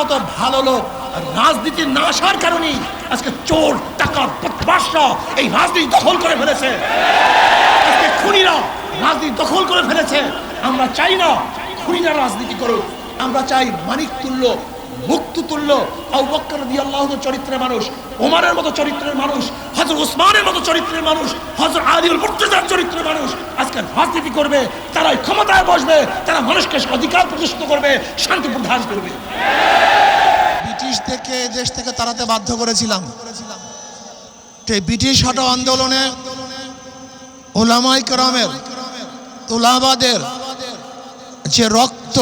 মতো ভালো লোক। রাজনীতি না আসার কারণেই আজকে চোর টাকা বাদশা এই রাজনীতি দখল করে ফেলেছে। আজকে খুনিরা রাজনীতি দখল করে ফেলেছে। আমরা চাই না খুনিরা রাজনীতি করুক। আমরা চাই মানিক তুল্য মুক্ত তুল্য চরিত্রের মানুষ ওমারের মতো চরিত্রের মানুষ হজর ওসমানের মতো চরিত্রের মানুষ হজর আলিউল মুর্তজার চরিত্রের মানুষ। আজকে রাজনীতি করবে তারাই ক্ষমতায় বসবে, তারা মানুষকে অধিকার প্রতিষ্ঠিত করবে শান্তি প্রদান করবে। ব্রিটিশ থেকে দেশ থেকে তাড়াতে বাধ্য করেছিলাম। ব্রিটিশ হটাও আন্দোলনে ওলামাই করমের, তোলাবাদের যে রক্ত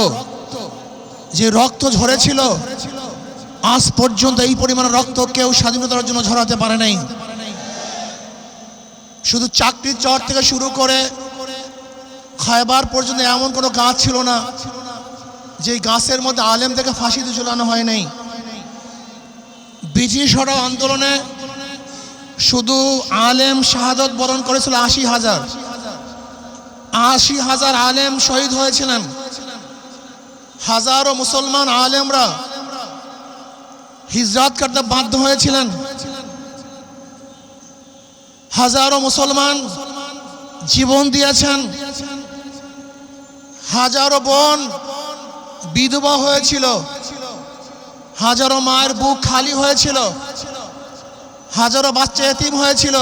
যে রক্ত ঝরেছিল, আজ পর্যন্ত এই পরিমাণ রক্ত কেউ স্বাধীনতার জন্য ঝরাতে পারে নাই। শুধু চাকরির চর থেকে শুরু করে খায়বার পর্যন্ত এমন কোনো গাছ ছিল না যে গাছের মধ্যে আলেমদেরকে ফাঁসিতে ঝুলানো হয় নাই। ব্রিটিশ হটাও আন্দোলনে শুধু আলেম শাহাদত বরণ করেছিল আশি হাজার। আশি হাজার আলেম শহীদ হয়েছিলেন। হাজারো মুসলমান আলেমরা হিজরাত করতে বাধ্য হয়েছিলেন। হাজারো মুসলমান জীবন দিয়েছেন। হাজারো বোন বিধবা হয়েছিল। হাজারো মায়ের বুক খালি হয়েছিল। হাজারো বাচ্চা এতিম হয়েছিল।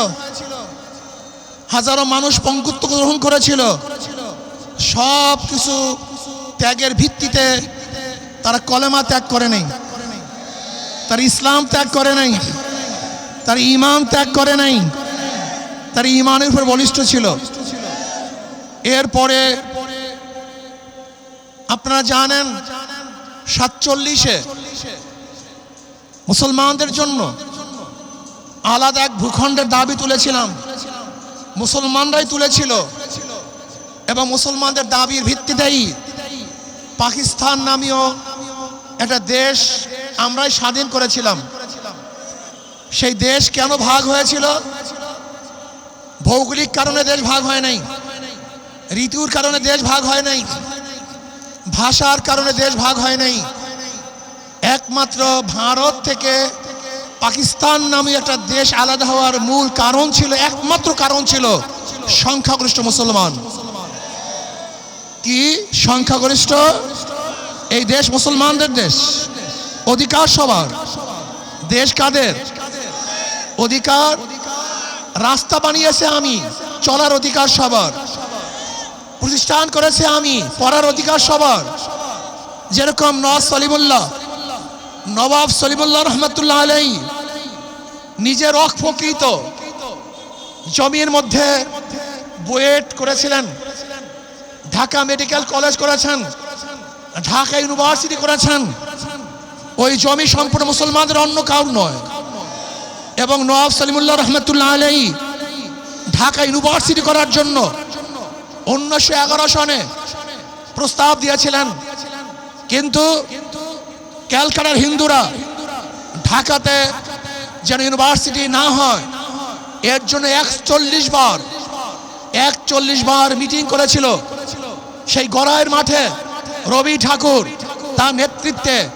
হাজারো মানুষ পঙ্কুত্ব গ্রহণ করেছিল। সব কিছু ত্যাগের ভিত্তিতে তারা কলেমা ত্যাগ করে নেই। তার ইসলাম ত্যাগ করে নাই। তার ইমান ত্যাগ করে নাই। তার ইমানের উপর বলিষ্ঠ ছিল। এরপরে আপনারা জানেন, সাতচল্লিশে মুসলমানদের জন্য আলাদা এক ভূখণ্ডের দাবি তুলেছিলাম। মুসলমানরাই তুলেছিল এবং মুসলমানদের দাবির ভিত্তিতেই পাকিস্তান নামীয় একটা দেশ আমরাই স্বাধীন করেছিলাম। সেই দেশ কেন ভাগ হয়েছিল? ভৌগোলিক কারণে দেশ ভাগ হয় নাই। ঋতুর কারণে দেশ ভাগ হয় নাই। ভাষার কারণে দেশ ভাগ হয় নাই। একমাত্র ভারত থেকে পাকিস্তান নামে একটা দেশ আলাদা হওয়ার মূল কারণ ছিল, একমাত্র কারণ ছিল সংখ্যাগরিষ্ঠ মুসলমান। কি? সংখ্যাগরিষ্ঠ এই দেশ মুসলমানদের দেশ। অধিকার সবার। দেশ কাদের? অধিকার রাস্তা বানিয়েছে আমি, চলার অধিকার সবার। প্রতিষ্ঠান করেছে আমি, পড়ার অধিকার সবার। যেরকম নওয়াজ সলিমুল্লাহ, নবাব সলিমুল্লাহ রহমতুল্লাহ আলাই নিজে রক প্রকৃত জমির মধ্যে বুয়েট করেছিলেন, ঢাকা মেডিকেল কলেজ করেছেন ঢাকা ইউনিভার্সিটি করেছেন। ওই জমি সম্পূর্ণ মুসলমানদের, অন্য কাউ নয়। এবং নওয়াব সলিমুল্লাহ রহমতুল্লাহ আলাই ঢাকা ইউনিভার্সিটি করার জন্য উনিশশো এগারো সনে প্রস্তাব দিয়েছিলেন। কিন্তু ক্যালকাটার হিন্দুরা ঢাকাতে যেন ইউনিভার্সিটি না হয়, এর জন্য একচল্লিশ বার একচল্লিশ বার মিটিং করেছিল। সেই গড়াইয়ের মাঠে রবি ঠাকুর তার নেতৃত্বে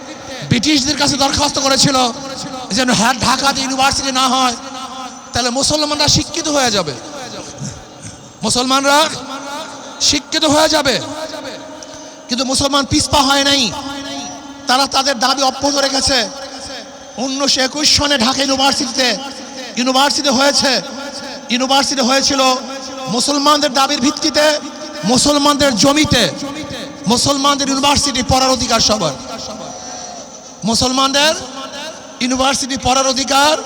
ব্রিটিশদের কাছে দরখাস্ত করেছিল যেন হ্যাঁ ঢাকাতে ইউনিভার্সিটি না হয়, তাহলে মুসলমানরা শিক্ষিত হয়ে যাবে। মুসলমানরা শিক্ষিত হয়ে যাবে। কিন্তু মুসলমান পিসপা হয় নাই। তারা তাদের দাবি অব্যাহত রেখেছে। উনিশশো একুশ সনে ঢাকা ইউনিভার্সিটিতে ইউনিভার্সিটি হয়েছে। ইউনিভার্সিটি হয়েছিল মুসলমানদের দাবির ভিত্তিতে, মুসলমানদের জমিতে। মুসলমানদের ইউনিভার্সিটি পড়ার অধিকার সবার। মুসলমানদের ইউনিভার্সিটি পড়ার অধিকার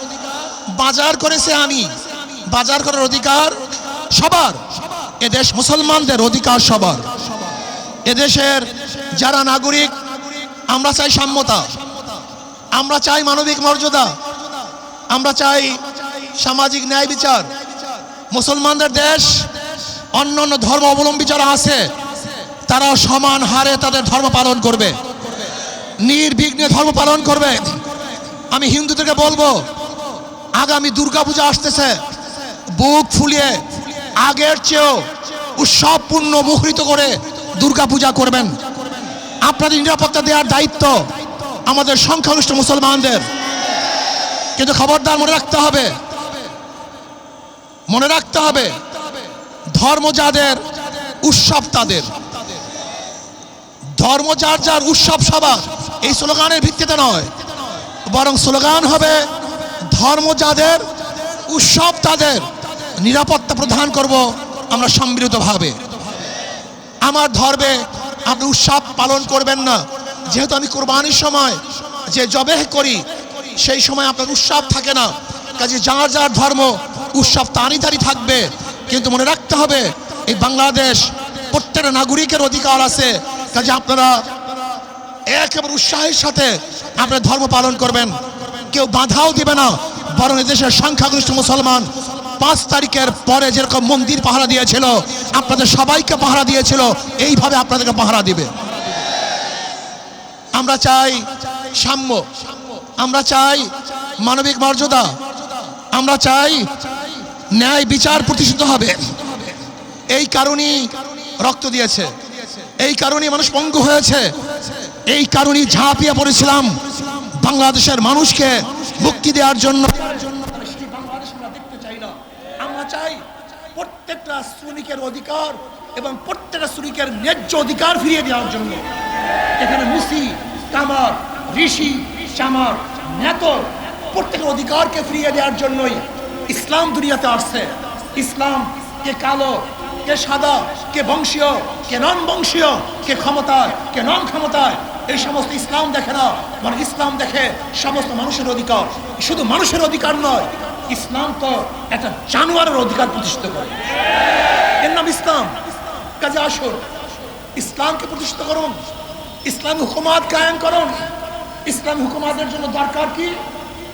বাজার করেছে আমি। বাজার করার অধিকার সবার। এদেশ মুসলমানদের অধিকার সবার। এদেশের যারা নাগরিক, আমরা চাই সাম্যতা। আমরা চাই মানবিক মর্যাদা। আমরা চাই সামাজিক ন্যায় বিচার। মুসলমানদের দেশ অন্য অন্য ধর্ম অবলম্বী যারা আছে তারা সমান হারে তাদের ধর্ম পালন করবে। নির্বিঘ্নে ধর্ম পালন করবে। আমি হিন্দুদেরকে বলব, আগামী দুর্গাপূজা আসতেছে। বুক ফুলিয়ে আগের চেয়েও উৎসবপূর্ণ মুখরিত করে দুর্গাপূজা করবেন। আপনাদের নিরাপত্তা দেওয়ার দায়িত্ব আমাদের সংখ্যাগরিষ্ঠ মুসলমানদের। কিন্তু খবরদার মনে রাখতে হবে, মনে রাখতে হবে, ধর্ম যাদের, উৎসব তাদের। ধর্ম যার যার উৎসব সবার, এই স্লোগানের ভিত্তিতে নয়। বরং স্লোগান হবে ধর্ম যাদের, উৎসব তাদের, নিরাপত্তা প্রদান করব আমরা সম্মিলিতভাবে। আমার ধর্মে আপনি উৎসব পালন করবেন না। যেহেতু আমি কোরবানির সময় যে জবেহ করি, সেই সময় আপনার উৎসব থাকে না। কাজে যার যার ধর্ম, উৎসব তারই তারই থাকবে। কিন্তু মনে রাখতে হবে, এই বাংলাদেশ প্রত্যেকটা নাগরিকের অধিকার আছে। কাজে আপনারা একেবারে উৎসাহের সাথে আপনার ধর্ম পালন করবেন। কেউ বাধাও দিবে না। বরং দেশের সংখ্যাগরিষ্ঠ মুসলমান পাঁচ তারিখের পরে যেরকম মন্দির পাহারা দিয়েছিল, আপনাদের সবাইকে পাহারা দিয়েছিল, এইভাবে আপনাদেরকে পাহারা দিবে। আমরা চাই সাম্য। আমরা চাই মানবিক মর্যাদা। আমরা চাই ন্যায় বিচার প্রতিষ্ঠিত হবে। এই কারণেই রক্ত দিয়েছে। এই কারণে মানুষ পঙ্গু হয়েছে। এই কারণেই ঝাঁপিয়ে পড়েছিলাম বাংলাদেশের মানুষকে মুক্তি দেওয়ার জন্য। আমরা চাই প্রত্যেকটা শ্রমিকের অধিকার এবং প্রত্যেকটা শ্রমিকের ন্যায্য অধিকার ফিরিয়ে দেওয়ার জন্য। এখানে মুসি, কামার, ঋষি, চামার, নেতর প্রত্যেকের অধিকারকে ফিরিয়ে দেওয়ার জন্যই ইসলাম দুনিয়াতে আসছে। ইসলাম কে কালো কে সাদা, কে বংশীয়, কে নন বংশীয় কে ক্ষমতায়, কে নন ক্ষমতায় এই সমস্ত ইসলাম দেখে না। মানে ইসলাম দেখে সমস্ত মানুষের অধিকার। শুধু মানুষের অধিকার নয়, ইসলাম তো একটা জানোয়ারের অধিকার প্রতিষ্ঠিত করে। এর নাম ইসলাম। কাজে আসুন, ইসলামকে প্রতিষ্ঠিত করুন, ইসলামী হুকুমাত কায়েম করুন। ইসলামী হুকুমাতের জন্য দরকার কি?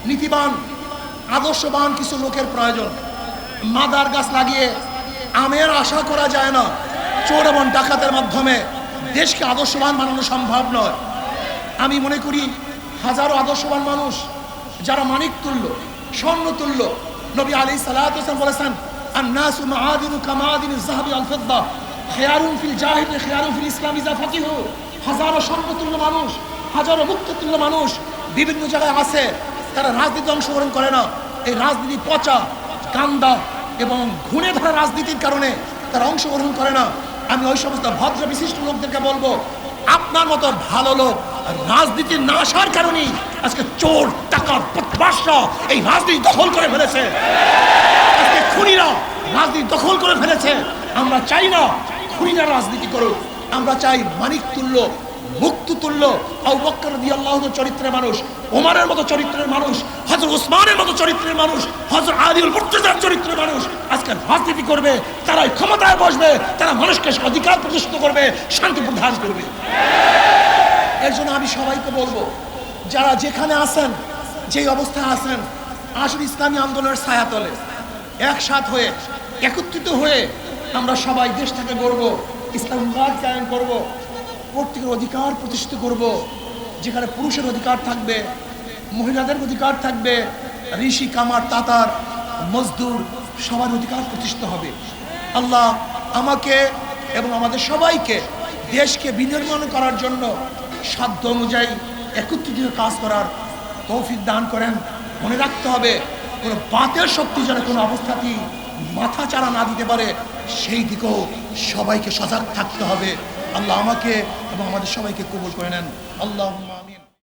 নীতিবান, আদর্শবান কিছু লোকের প্রয়োজন। মাদার গাছ লাগিয়ে আমের আশা করা যায় না চোর এবং ডাকাতের মাধ্যমে দেশকে আদর্শবান বানানো সম্ভব নয় আমি মনে করি হাজারো আদর্শবান মানুষ যারা মানিক তুল্য স্বর্ণ তুল্য নবী আলী সালাম বলেছেন الناس معادن كمعادن الذهب والفضة خيار في الجاهل خيار في الإسلام إذا فقهوا হাজারো স্বর্ণতুল্য মানুষ হাজারো মুক্ততুল্য মানুষ বিভিন্ন জায়গায় আছে তারা রাজনীতি অংশগ্রহণ করে না এই রাজনীতি পচা কান্দা এবং ঘুণে ধরা রাজনীতির কারণে তারা অংশগ্রহণ করে না। আমি ওই সমস্ত ভদ্র বিশিষ্ট লোকদেরকে বলব, আপনার মতো ভালো লোক রাজনীতির না আসার কারণেই আজকে চোর টাকা বাসরা এই রাজনীতি দখল করে ফেলেছে। আজকে খুনিরা রাজনীতি দখল করে ফেলেছে। আমরা চাই না খুনিরা রাজনীতি করুক, আমরা চাই মানিক তুল্য মুক্ত তুল্য চরিত্রের মানুষ ওমরের মতো চরিত্রের মানুষ, হযরত উসমানের মতো চরিত্রের মানুষ, হযরত আলীউল মুর্তজার চরিত্রের মানুষ। আজকে রাজনীতি করবে, তারাই ক্ষমতায় বসবে, তারা মানুষকে অধিকার প্রতিষ্ঠিত করবে, শান্তি প্রদান করবে। এর জন্য আমি সবাইকে বলব, যারা যেখানে আছেন, যেই অবস্থায় আছেন, আসুন ইসলামী আন্দোলনের ছায়াতলে, একসাথ হয়ে, একত্রিত হয়ে আমরা সবাই দেশটাকে গড়ব ইসলামবাদ কায়েম করব। প্রত্যেকের অধিকার প্রতিষ্ঠিত করব, যেখানে পুরুষের অধিকার থাকবে, মহিলাদের অধিকার থাকবে, ঋষি, কামার, তাতার, মজদুর, সবার অধিকার প্রতিষ্ঠিত হবে। আল্লাহ আমাকে এবং আমাদের সবাইকে দেশকে বিনির্মাণ করার জন্য সাধ্য অনুযায়ী একত্রিত কাজ করার তৌফিক দান করেন। মনে রাখতে হবে, কোনো বাতের শক্তি যেন কোনো অবস্থাতেই মাথা চারা না দিতে পারে, সেই দিকেও সবাইকে সজাগ থাকতে হবে। আল্লাহ আমাকে এবং আমাদের সবাইকে কবুল করে নেন। আল্লাহ